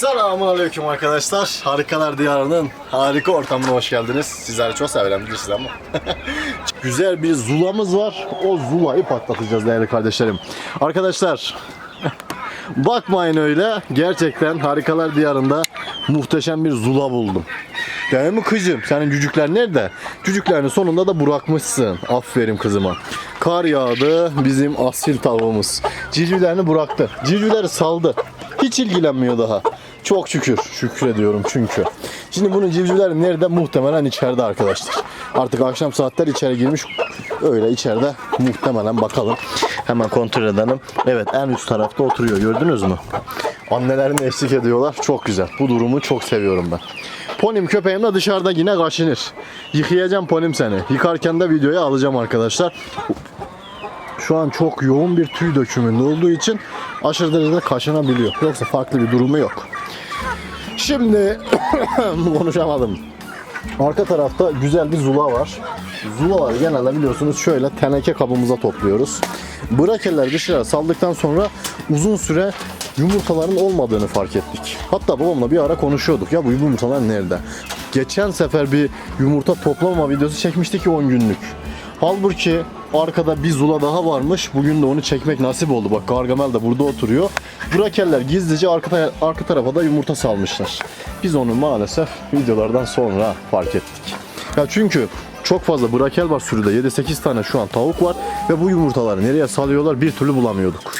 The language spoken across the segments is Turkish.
Selamun Aleyküm arkadaşlar. Harikalar Diyarı'nın harika ortamına hoş geldiniz. Sizleri çok sevilen bilirsiniz ama. Güzel bir zulamız var. O zulayı patlatacağız değerli kardeşlerim. Arkadaşlar bakmayın öyle. Gerçekten Harikalar Diyarı'nda muhteşem bir zula buldum. Değil mi kızım? Senin cücükler nerede? Cücüklerini sonunda da bırakmışsın. Aferin kızıma. Kar yağdı bizim asil tavuğumuz. Civcivlerini bıraktı. Civcivleri saldı. Hiç ilgilenmiyor daha. Çok şükür. Şükrediyorum çünkü. Şimdi bunun civcivleri nerede? Muhtemelen içeride arkadaşlar. Artık akşam saatler içeri girmiş. Öyle içeride muhtemelen bakalım. Hemen kontrol edelim. Evet en üst tarafta oturuyor. Gördünüz mü? Annelerini eşlik ediyorlar. Çok güzel. Bu durumu çok seviyorum ben. Ponim köpeğim de dışarıda yine kaşınır. Yıkayacağım ponim seni. Yıkarken de videoya alacağım arkadaşlar. Şu an çok yoğun bir tüy dökümünde olduğu için aşırı derecede kaşınabiliyor. Yoksa farklı bir durumu yok. Şimdi konuşamadım. Arka tarafta güzel bir zula var. Zulaları genelde biliyorsunuz şöyle teneke kabımıza topluyoruz. Brakeller dışarı saldıktan sonra uzun süre yumurtaların olmadığını fark ettik. Hatta babamla bir ara konuşuyorduk. Ya bu yumurtalar nerede? Geçen sefer bir yumurta toplama videosu çekmiştik ki 10 günlük. Halbuki arkada bir zula daha varmış. Bugün de onu çekmek nasip oldu. Bak Gargamel de burada oturuyor. Brakeller gizlice arka, arka tarafa da yumurta salmışlar. Biz onu maalesef videolardan sonra fark ettik. Ya çünkü çok fazla brakel var sürüde. 7-8 tane şu an tavuk var ve bu yumurtaları nereye salıyorlar bir türlü bulamıyorduk.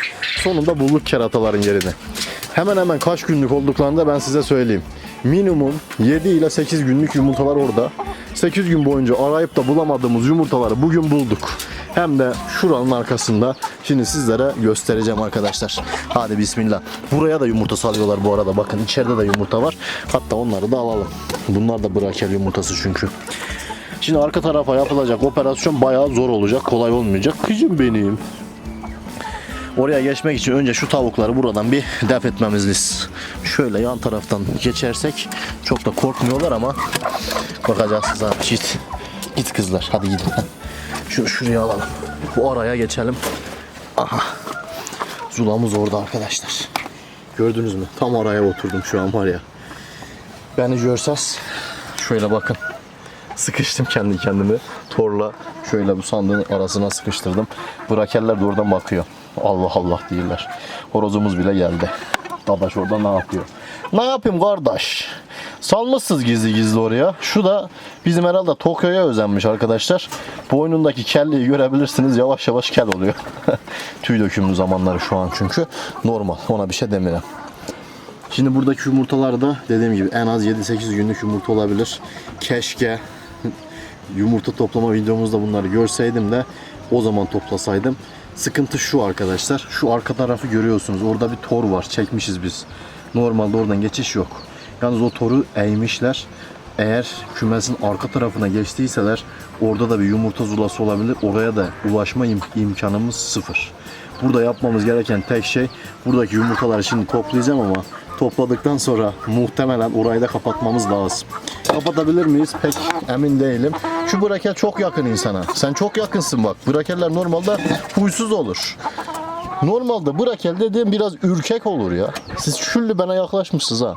Sonunda bulduk kerataların yerini. Hemen hemen kaç günlük olduklarında ben size söyleyeyim. Minimum 7 ile 8 günlük yumurtalar orada. 8 gün boyunca arayıp da bulamadığımız yumurtaları bugün bulduk. Hem de şuranın arkasında. Şimdi sizlere göstereceğim arkadaşlar. Hadi bismillah. Buraya da yumurta salıyorlar bu arada. Bakın içeride de yumurta var. Hatta onları da alalım. Bunlar da brakel yumurtası çünkü. Şimdi arka tarafa yapılacak operasyon bayağı zor olacak. Kolay olmayacak. Kızım benim. Oraya geçmek için önce şu tavukları buradan bir def etmemiz. Şöyle yan taraftan geçersek çok da korkmuyorlar ama bakacağız zaten. Git. Git kızlar hadi gidin. Şunu şuraya alalım. Bu araya geçelim. Aha. Zulamız orada arkadaşlar. Gördünüz mü? Tam araya oturdum şu an var ya. Beni görseniz şöyle bakın. Sıkıştım kendi kendimi. Torla şöyle bu sandığın arasına sıkıştırdım. Brakeller de oradan bakıyor. Allah Allah diyorlar. Horozumuz bile geldi. Dadaş orada ne yapıyor? Ne yapayım kardeş? Salmışsınız gizli gizli oraya. Şu da bizim herhalde Tokyo'ya özenmiş arkadaşlar. Boynundaki kelleyi görebilirsiniz. Yavaş yavaş kel oluyor. Tüy dökümlü zamanları şu an çünkü. Normal. Ona bir şey demiyorum. Şimdi buradaki yumurtalar da dediğim gibi en az 7-8 günlük yumurta olabilir. Keşke yumurta toplama videomuzda bunları görseydim de o zaman toplasaydım. Sıkıntı şu arkadaşlar. Şu arka tarafı görüyorsunuz. Orada bir tor var. Çekmişiz biz. Normalde oradan geçiş yok. Yalnız o toru eğmişler. Eğer kümesin arka tarafına geçtiyseler orada da bir yumurta zulası olabilir. Oraya da ulaşma im- imkanımız sıfır. Burada yapmamız gereken tek şey buradaki yumurtaları şimdi toplayacağım ama topladıktan sonra muhtemelen orayı da kapatmamız lazım. Kapatabilir miyiz? Pek emin değilim. Şu brakel çok yakın insana. Sen çok yakınsın bak. Brakeller normalde huysuz olur. Normalde brakel dediğim biraz ürkek olur ya. Siz şüllü bana yaklaşmışsınız ha.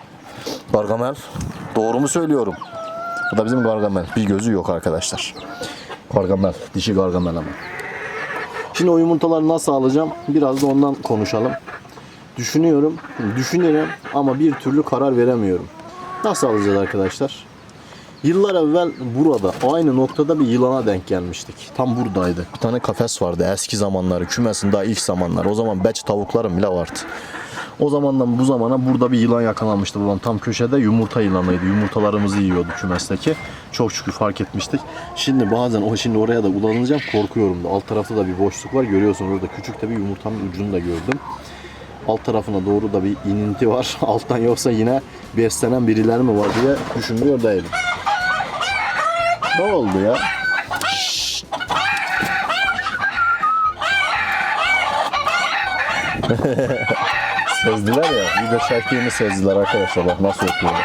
Gargamel. Doğru mu söylüyorum? Bu da bizim Gargamel. Bir gözü yok arkadaşlar. Gargamel. Dişi Gargamel ama. Şimdi o yumurtaları nasıl alacağım? Biraz da ondan konuşalım. Düşünüyorum, düşünüyorum ama bir türlü karar veremiyorum. Nasıl alacağız arkadaşlar? Yıllar evvel burada aynı noktada bir yılana denk gelmiştik. Tam buradaydı. Bir tane kafes vardı eski zamanları, kümesin daha ilk zamanlar. O zaman beç tavuklarım bile vardı. O zamandan bu zamana burada bir yılan yakalamıştı babam. Tam köşede yumurta yılanıydı. Yumurtalarımızı yiyordu kümesteki. Çok şükür fark etmiştik. Şimdi bazen o şimdi oraya da ulanacağım korkuyorum da. Alt tarafta da bir boşluk var. Görüyorsunuz orada küçük de bir yumurtanın ucunu da gördüm. Alt tarafına doğru da bir ininti var. Alttan yoksa yine beslenen birileri mi var diye düşünmüyor değilim. Ne oldu ya? Sezdiler ya. Bir de şarkıyı sezdiler arkadaşlar. Bak nasıl yapıyorlar.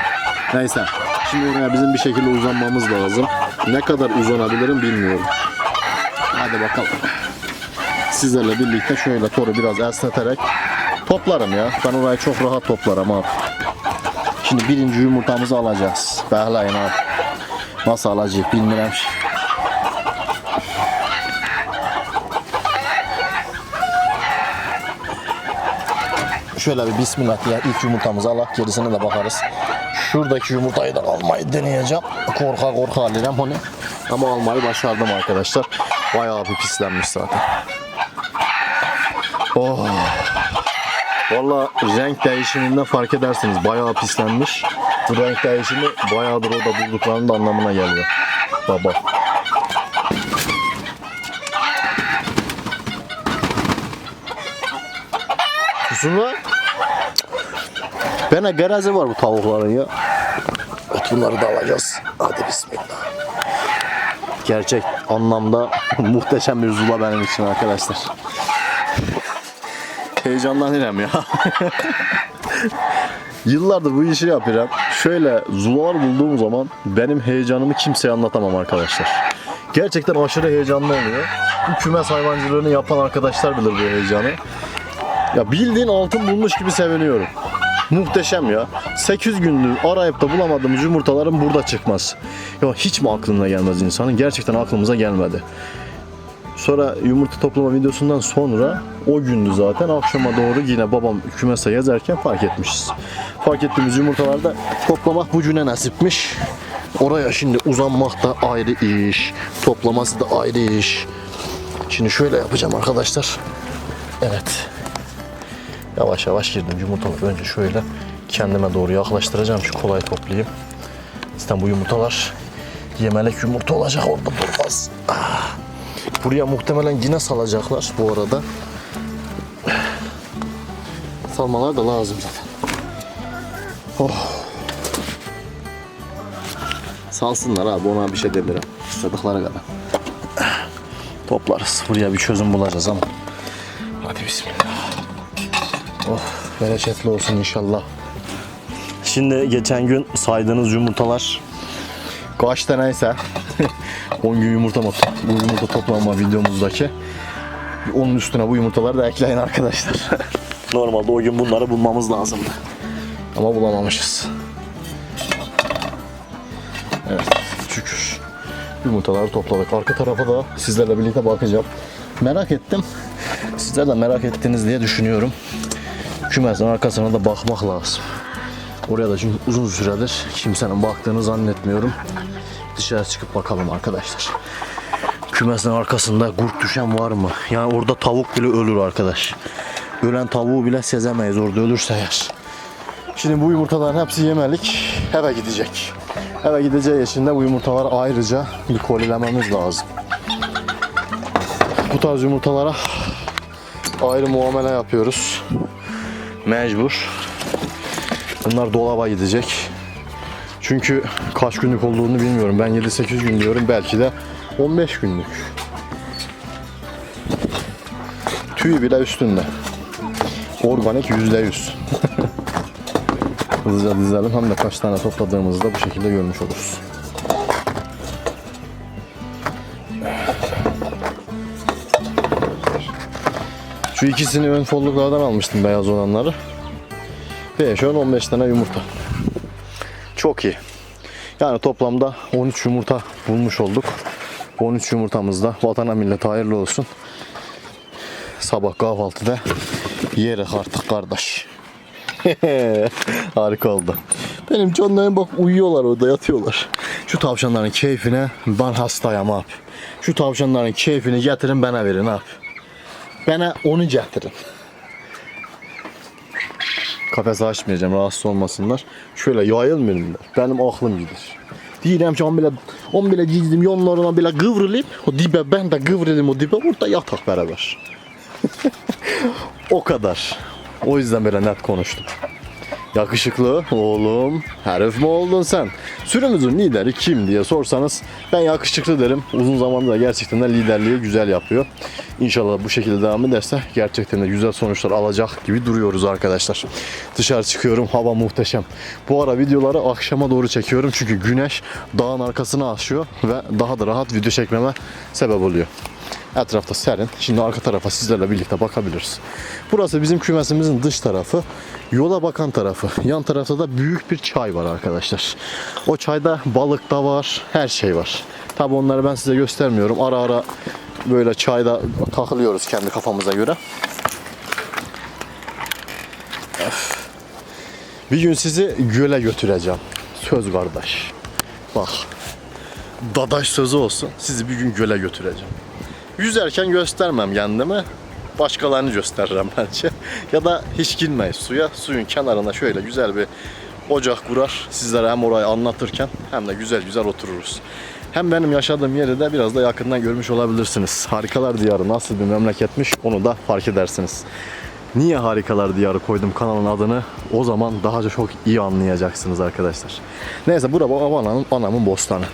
Neyse. Şimdi oraya bizim bir şekilde uzanmamız lazım. Ne kadar uzanabilirim bilmiyorum. Hadi bakalım. Sizlerle birlikte şöyle toru biraz esneterek toplarım ya. Ben orayı çok rahat toplarım abi. Şimdi birinci yumurtamızı alacağız. Bekleyin abi. Nasıl alacak bilmiyorum. Şöyle bir bismillah diye ilk yumurtamızı alak gerisine de bakarız. Şuradaki yumurtayı da almayı deneyeceğim. Korka korka alırım onu. Ama almayı başardım arkadaşlar. Bayağı bir pislenmiş zaten. Oh. Valla renk değişiminden fark edersiniz. Bayağı pislenmiş. Bu renk değişimi bayağıdır orada bulduklarının da anlamına geliyor. Baba. Kusun lan. Bana garazi var bu tavukların ya. Evet, bunları da alacağız. Hadi bismillah. Gerçek anlamda muhteşem bir zula benim için arkadaşlar. Heyecanlanırım ya. Yıllardır bu işi yapıyorum. Şöyle zulalar bulduğum zaman benim heyecanımı kimseye anlatamam arkadaşlar. Gerçekten aşırı heyecanlı oluyor. Bu kümes hayvancılığını yapan arkadaşlar bilir bu heyecanı. Ya bildiğin altın bulmuş gibi seviniyorum. Muhteşem ya. 8 gündür arayıp da bulamadığımız yumurtaların burada çıkmaz. Ya hiç mi aklına gelmez insanın? Gerçekten aklımıza gelmedi. Sonra yumurta toplama videosundan sonra o gündü zaten akşama doğru yine babam kümese gezerken fark etmişiz. Fark ettiğimiz yumurtalarda toplamak bucuna nasipmiş. Oraya şimdi uzanmak da ayrı iş. Toplaması da ayrı iş. Şimdi şöyle yapacağım arkadaşlar. Evet. Yavaş yavaş girdim yumurtaları önce şöyle kendime doğru yaklaştıracağım şu kolay toplayayım. Zaten bu yumurtalar yemelik yumurta olacak orada durmaz. Ah. Buraya muhtemelen yine salacaklar bu arada. Salmalar da lazım zaten. Oh. Salsınlar abi ona bir şey demiyorum. İstedikleri kadar. Toplarız. Buraya bir çözüm bulacağız ama. Hadi bismillah. Oh bereketli olsun inşallah. Şimdi geçen gün saydığınız yumurtalar kaç taneyse 10 gün yumurta mı? Bu yumurta toplama videomuzdaki onun üstüne bu yumurtaları da ekleyin arkadaşlar. Normalde o gün bunları bulmamız lazımdı. Ama bulamamışız. Evet şükür. Yumurtaları topladık. Arka tarafa da sizlerle birlikte bakacağım. Merak ettim. Sizler de merak ettiniz diye düşünüyorum. Kümesin arkasına da bakmak lazım. Oraya da çünkü uzun süredir kimsenin baktığını zannetmiyorum. Dışarı çıkıp bakalım arkadaşlar. Kümesin arkasında kurt düşen var mı? Yani orada tavuk bile ölür arkadaş. Ölen tavuğu bile sezemeyiz orada ölürse eğer. Şimdi bu yumurtaların hepsi yemelik. Eve gidecek. Eve gideceği için de bu yumurtaları ayrıca bir kolilememiz lazım. Bu tarz yumurtalara ayrı muamele yapıyoruz. Mecbur. Bunlar dolaba gidecek. Çünkü kaç günlük olduğunu bilmiyorum. Ben 7-8 gün diyorum. Belki de 15 günlük. Tüyü bile üstünde. Organik %100. Hızlıca dizelim. Hem de kaç tane topladığımızı da bu şekilde görmüş oluruz. Şu ikisini ön folluklardan almıştım beyaz olanları. Ve şu an 15 tane yumurta. Çok iyi. Yani toplamda 13 yumurta bulmuş olduk. 13 yumurtamız da vatana millete hayırlı olsun. Sabah kahvaltıda yeriz artık kardeş. Harika oldu. Benim canlarım bak uyuyorlar orada yatıyorlar. Şu tavşanların keyfine ben hastayım abi. Şu tavşanların keyfini getirin bana verin abi. Bana onu getirin. Kafes açmayacağım rahatsız olmasınlar. Şöyle yayılmayayım da. Benim aklım gider. Diyeceğim ki on bile, on bile gizlim yonlarına bile kıvrılayım. O dibe ben de kıvrılayım o dibe. Orada yatak beraber. o kadar. O yüzden böyle net konuştum. Yakışıklı oğlum herif mi oldun sen? Sürümüzün lideri kim diye sorsanız ben yakışıklı derim. Uzun zamandır gerçekten de liderliği güzel yapıyor. İnşallah bu şekilde devam ederse gerçekten de güzel sonuçlar alacak gibi duruyoruz arkadaşlar. Dışarı çıkıyorum hava muhteşem. Bu ara videoları akşama doğru çekiyorum çünkü güneş dağın arkasına aşıyor ve daha da rahat video çekmeme sebep oluyor. Etrafta serin. Şimdi arka tarafa sizlerle birlikte bakabiliriz. Burası bizim kümesimizin dış tarafı. Yola bakan tarafı. Yan tarafta da büyük bir çay var arkadaşlar. O çayda balık da var. Her şey var. Tabi onları ben size göstermiyorum. Ara ara böyle çayda takılıyoruz kendi kafamıza göre. Öf. Bir gün sizi göle götüreceğim. Söz kardeş. Bak. Dadaş sözü olsun. Sizi bir gün göle götüreceğim. Yüzerken göstermem kendimi. Başkalarını gösteririm bence. Ya da hiç girmeyiz suya. Suyun kenarına şöyle güzel bir ocak kurar. Sizlere hem orayı anlatırken hem de güzel güzel otururuz. Hem benim yaşadığım yeri de biraz da yakından görmüş olabilirsiniz. Harikalar Diyarı nasıl bir memleketmiş onu da fark edersiniz. Niye Harikalar Diyarı koydum kanalın adını? O zaman daha çok iyi anlayacaksınız arkadaşlar. Neyse bura anamın, anamın bostanı.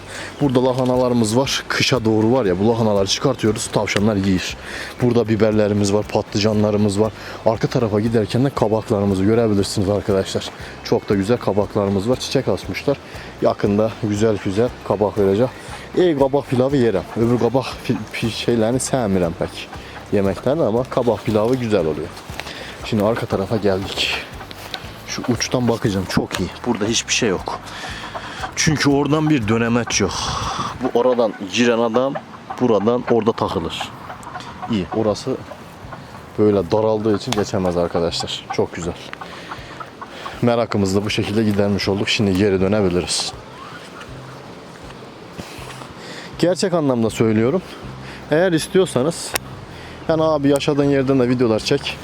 Burada lahanalarımız var. Kışa doğru var ya bu lahanaları çıkartıyoruz. Tavşanlar yiyir. Burada biberlerimiz var, patlıcanlarımız var. Arka tarafa giderken de kabaklarımızı görebilirsiniz arkadaşlar. Çok da güzel kabaklarımız var. Çiçek asmışlar. Yakında güzel güzel kabak verecek. İyi kabak pilavı yerim. Öbür kabak şeylerini sevmirəm pek yemeklerini ama kabak pilavı güzel oluyor. Şimdi arka tarafa geldik. Şu uçtan bakacağım çok iyi. Burada hiçbir şey yok. Çünkü oradan bir dönemeç yok. Bu oradan giren adam buradan orada takılır. İyi. Orası böyle daraldığı için geçemez arkadaşlar. Çok güzel. Merakımızı da bu şekilde gidermiş olduk. Şimdi geri dönebiliriz. Gerçek anlamda söylüyorum. Eğer istiyorsanız yani abi yaşadığın yerden de videolar çek.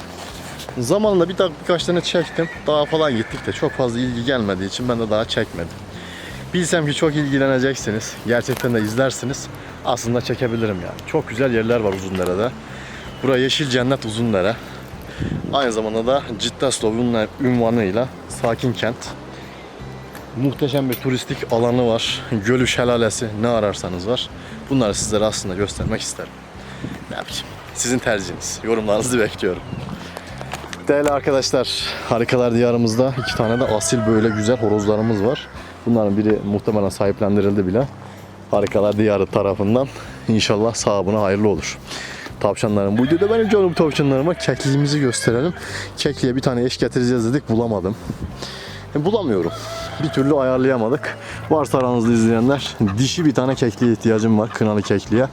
Zamanında bir dakika birkaç tane çektim. Daha falan gittik de çok fazla ilgi gelmediği için ben de daha çekmedim. Bilsem ki çok ilgileneceksiniz. Gerçekten de izlersiniz. Aslında çekebilirim yani. Çok güzel yerler var Uzundere'de. Bura Yeşil Cennet Uzundere. Aynı zamanda da Ciddaslov ünle- ünvanıyla sakin kent. Muhteşem bir turistik alanı var. Gölü şelalesi ne ararsanız var. Bunları sizlere aslında göstermek isterim. Ne yapayım? Sizin tercihiniz. Yorumlarınızı bekliyorum. Değerli arkadaşlar, Harikalar Diyarımızda iki tane de asil böyle güzel horozlarımız var. Bunların biri muhtemelen sahiplendirildi bile. Harikalar Diyarı tarafından. İnşallah sahabına hayırlı olur. Tavşanların bu videoda benim canım tavşanlarıma kekliğimizi gösterelim. Kekliğe bir tane eş getireceğiz dedik bulamadım. E, bulamıyorum. Bir türlü ayarlayamadık. Varsa aranızda izleyenler dişi bir tane kekliğe ihtiyacım var. Kınalı kekliğe.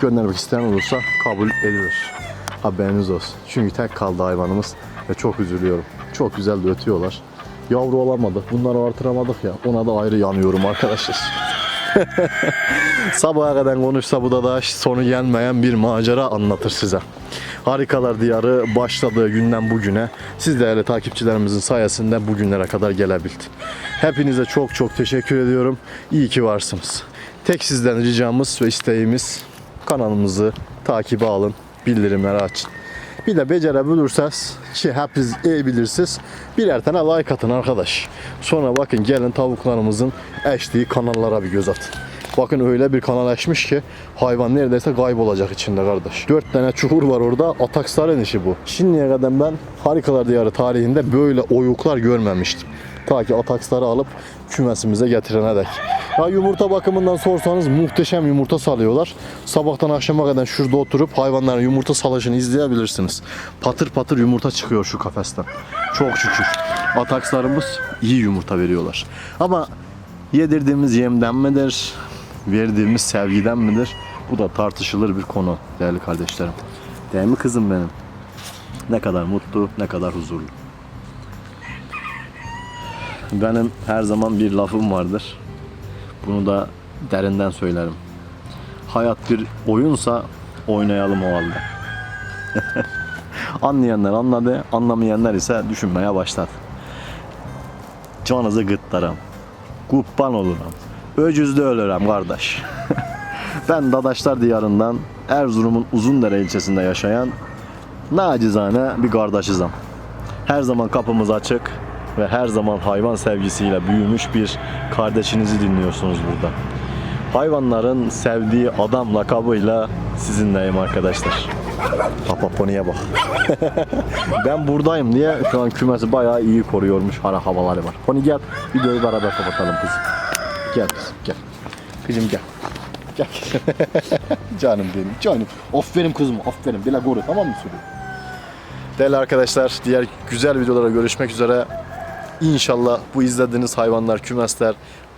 Göndermek isteyen olursa kabul edilir. Haberiniz olsun. Çünkü tek kaldı hayvanımız ve çok üzülüyorum. Çok güzel de ötüyorlar. Yavru olamadık. Bunları artıramadık ya. Ona da ayrı yanıyorum arkadaşlar. Sabaha kadar konuşsa bu da da sonu gelmeyen bir macera anlatır size. Harikalar Diyarı başladığı günden bugüne siz değerli takipçilerimizin sayesinde bugünlere kadar gelebildi. Hepinize çok çok teşekkür ediyorum. İyi ki varsınız. Tek sizden ricamız ve isteğimiz kanalımızı takibe alın, bildirimleri açın. Bir de becerebilirseniz ki hepiniz iyi bilirsiniz birer tane like atın arkadaş. Sonra bakın gelin tavuklarımızın eştiği kanallara bir göz atın. Bakın öyle bir kanal açmış ki hayvan neredeyse kaybolacak içinde kardeş. Dört tane çukur var orada. Ataksar'ın işi bu. Şimdiye kadar ben Harikalar Diyarı tarihinde böyle oyuklar görmemiştim. Ta ki Ataksar'ı alıp kümesimize getirene dek. Ya yumurta bakımından sorsanız muhteşem yumurta salıyorlar. Sabahtan akşama kadar şurada oturup hayvanların yumurta salışını izleyebilirsiniz. Patır patır yumurta çıkıyor şu kafesten. Çok şükür. Atakslarımız iyi yumurta veriyorlar. Ama yedirdiğimiz yemden midir? Verdiğimiz sevgiden midir? Bu da tartışılır bir konu değerli kardeşlerim. Değil mi kızım benim? Ne kadar mutlu, ne kadar huzurlu. Benim her zaman bir lafım vardır. Bunu da derinden söylerim. Hayat bir oyunsa oynayalım o halde. Anlayanlar anladı, anlamayanlar ise düşünmeye başladı. Canınızı gırtlarım. Kurban olurum. Öcüzde ölürüm kardeş. ben Dadaşlar diyarından Erzurum'un Uzundere ilçesinde yaşayan nacizane bir kardeşizim. Her zaman kapımız açık ve her zaman hayvan sevgisiyle büyümüş bir kardeşinizi dinliyorsunuz burada. Hayvanların sevdiği adam lakabıyla sizinleyim arkadaşlar. Papa poniye bak. ben buradayım diye şu an kümesi bayağı iyi koruyormuş. Hara havaları var. Pony gel videoyu beraber kapatalım kızım. Gel kızım gel. Kızım gel. Gel. canım benim canım. Aferin kızım aferin. Bila koru tamam mı sürü? Değerli arkadaşlar diğer güzel videolara görüşmek üzere. İnşallah bu izlediğiniz hayvanlar, kümesler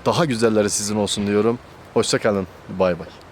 daha güzelleri sizin olsun diyorum. Hoşçakalın. Bay bay.